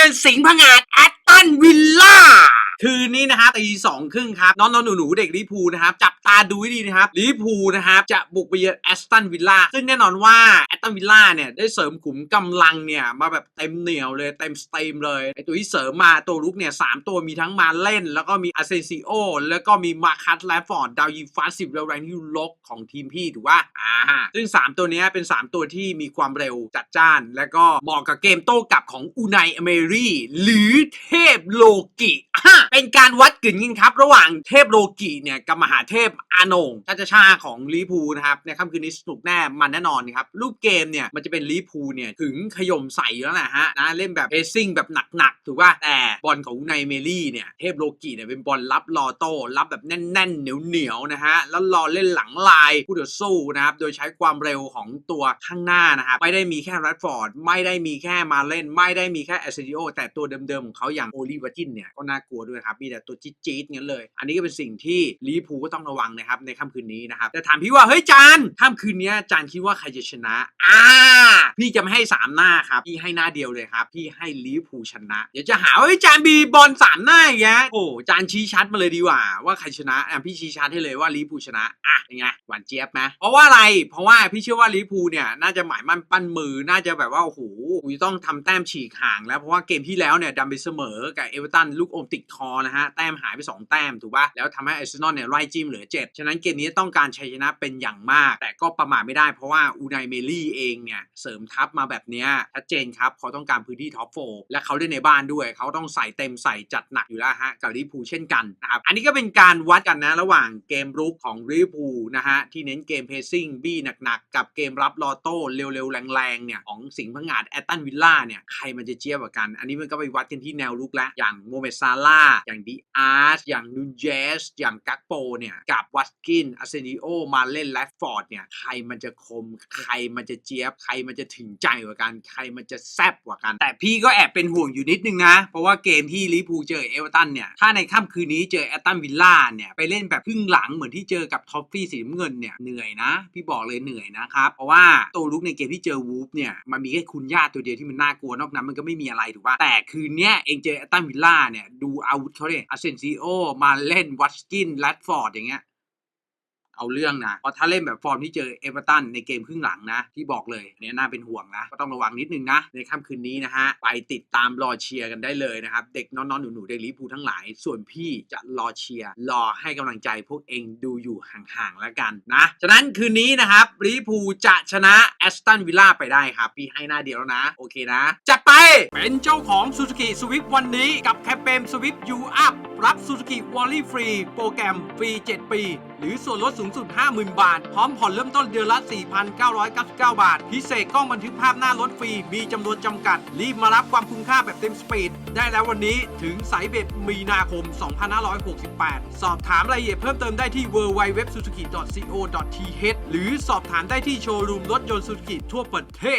ือนสิงห์ผงาดอา คืนนี้นะฮะตีสองครึ่งครับน้องๆหนูๆเด็กลิเวอร์พูลนะครับจับตาดูให้ดีนะครับลิเวอร์พูลนะครับจะบุกไปเยือนแอสตันวิลล่าซึ่งแน่นอนว่าแอสตันวิลล่าเนี่ยได้เสริมขุมกำลังเนี่ยมาแบบเต็มเหนียวเลยเต็มสเตมเลยไอตัวที่เสริมมาตัวลุกเนี่ยสามตัวมีทั้งมาเล่น แล้วก็มีอาเซซิโอแล้วก็มีมาคัตแลฟฟอร์ดดาวยิงฟาสสิบเร็วแรงที่ลกของทีมพี่ถูกป่ะอ่าซึ่ง 3 ตัวนี้เป็น 3 ตัวที่มีความเร็วจัดจ้าน แล้วก็เหมาะกับเกมโต้กลับของอูไนอเมรีหรือเทพโลกิอะเป็นการวัดกึ่งยิงครับ ระหว่างเทพโลกิเนี่ยกับมหาเทพอาโหนงชาชาชาของลีพูนะครับในค่ำคืนนี้สนุกแน่มันแน่นอนครับรูปเกมเนี่ยมันจะเป็นลีพูเนี่ยถึงขย่มใส่อยู่แล้วแหละฮะนะเล่นแบบเพซซิ่งแบบหนักๆถูกป่ะแต่บอลของไนเมรี่เนี่ยเทพโลกิเนี่ยเป็นบอลรับรอโต้รับแบบแน่นๆเหนียวๆนะฮะแล้วรอเล่นหลังลายผู้ต่อสู้นะครับโดยใช้ความเร็วของตัวข้างหน้านะครับไม่ได้มีแค่แรดฟอร์ดไม่ได้มีแค่มาเล่น ไม่ได้มีแค่แอสเซดิโอแต่ตัวเดิมๆของเขาอย่างโอลิวาจินเนี่ยก็น่ากลัวด้วยครับมีแต่ตัวจี๊ดๆงั้นเลย อันนี้ก็เป็นสิ่งที่ลีพูลก็ต้องระวังนะครับในค่ำคืนนี้นะครับแต่ถามพี่ว่าเฮ้ยจานค่ำคืนนี้จานคิดว่าใครจะชนะอ่าพี่จะไม่ให้สามหน้าครับพี่ให้หน้าเดียวเลยครับพี่ให้ลีพูลชนะ เดี๋ยวจะหาว่าเฮ้ยจานบีบอลสามหน้าอย่างเงี้ยโอ้จานชี้ชัดมาเลยดีกว่า ว่าใครชนะอะพี่ชี้ชัดให้เลยว่าลีพูลชนะอะยังไงหวานเจี๊ยบไหมเพราะว่าอะไรเพราะว่าพี่เชื่อว่าลีพูลเนี่ยน่าจะหมายมั่นปั้นมือน่าจะแบบว่าโอ้โหต้องทำแต้มฉีกห่าง แล้วเพราะว่าเกมที่แล้วเนี่ยดันไปเสมอกับเอเวอร์ตันลูกอมติดคอนะฮะแต้มหายไปสองแต้มถูกป่ะแล้วทำให้อาร์เซนอลเนี่ยไล่จิ้มเหลือเจ็ดฉะนั้นเกมนี้ต้องการชัยชนะเป็นอย่างมาก แต่ก็ประมาทไม่ได้เพราะว่าอูไนเมลี่เองเนี่ยเสริมทัพมาแบบเนี้ยชัดเจนครับเขาต้องการพื้นที่ท็อปโฟและเขาเล่นในบ้านด้วย เขาต้องใส่เต็มใส่จัดหนักอยู่แล้วฮะกับลิพูเช่นกันนะครับอันนี้ก็เป็นการวัดกันนะระหว่างเกมรุกของลิพูนะฮะที่เน้นเกมเพซซิ่งบี้หนักๆกับเกมรับลอโต้เร็วๆแรงๆเนี่ยของสิงห์พังงาดแอตตันวิลล่าเนี่ยใครมันจะเจี๊ยบกว่ากัน อันนี้มันก็ไปวัดกันที่แนวรุกแล้วอย่างโมเมซาร่าอย่างดีอาร์สอย่างนูนเจสอย่างกักโปเนี่ย กับวัตกินอาเซนิโอมาเล่นแลฟฟอร์ดเนี่ย ใครมันจะคม ใครมันจะเจี๊ยบ ใครมันจะถึงใจกว่ากัน ใครมันจะแซบกว่ากัน แต่พี่ก็แอบเป็นห่วงอยู่นิดนึงนะ เพราะว่าเกมที่ลิเวอร์พูเจอเอเวอร์ตันเนี่ย ถ้าในค่ำคืนนี้เจอแอตตันวิลล่าเนี่ยไปเล่นแบบครึ่งหลังเหมือนที่เจอกับท็อฟฟี่สีน้ำเงินเนี่ยเหนื่อยนะ พี่บอกเลยเหนื่อยนะครับเพราะว่าตัวลุกในเกมที่เจอวูฟเนี่ยมันมีแค่คุณย่าตัวเดียวที่มันน่ากลัวนอกนั้นมันก็ไม่มีอะไรถูกป่ะแต่คืนเนี้เองเจอแอตตันวิลล่าเนี่ยดูอาวุธเขาเรียกอาเซนซิโอมาเล่นวัตกินแรดฟอร์ดอย่างเงี้ย เอาเรื่องนะเพราะถ้าเล่นแบบฟอร์มที่เจอเอเวอร์ตันในเกมครึ่งหลังนะ ที่บอกเลยอันนี้น่าเป็นห่วงนะ ก็ต้องระวังนิดนึงนะ ในค่ำคืนนี้นะฮะ ไปติดตามรอเชียร์กันได้เลยนะครับ เด็กน้องๆหนูๆเด็กลิเวอร์พูทั้งหลาย ส่วนพี่จะรอเชียร์รอให้กำลังใจพวกเองดูอยู่ห่างๆแล้วกันนะ ฉะนั้นคืนนี้นะครับลิเวอร์พูจะชนะแอสตันวิลล่าไปได้ครับพี่ให้หน้าเดียวแล้วนะ โอเคนะจัดไปเป็นเจ้าของ Suzuki Swift วันนี้กับแคมเปญ Swift U Up รับ Suzuki Wally Free โปรแกรมฟรี 7 ปี หรือส่วนลดสูงสุด 50,000 บาท พร้อมผ่อนเริ่มต้นเดือนละ 4,999 บาท พิเศษกล้องบันทึกภาพหน้ารถฟรี มีจำนวนจำกัด รีบมารับความคุ้มค่าแบบเต็มสปีด ได้แล้ววันนี้ถึงสายเบ็ดมีนาคม 2568 สอบถามรายละเอียดเพิ่มเติมได้ที่ www.suzuki.co.th หรือสอบถามได้ที่โชว์รูมรถยนต์ Suzuki ทั่วประเทศ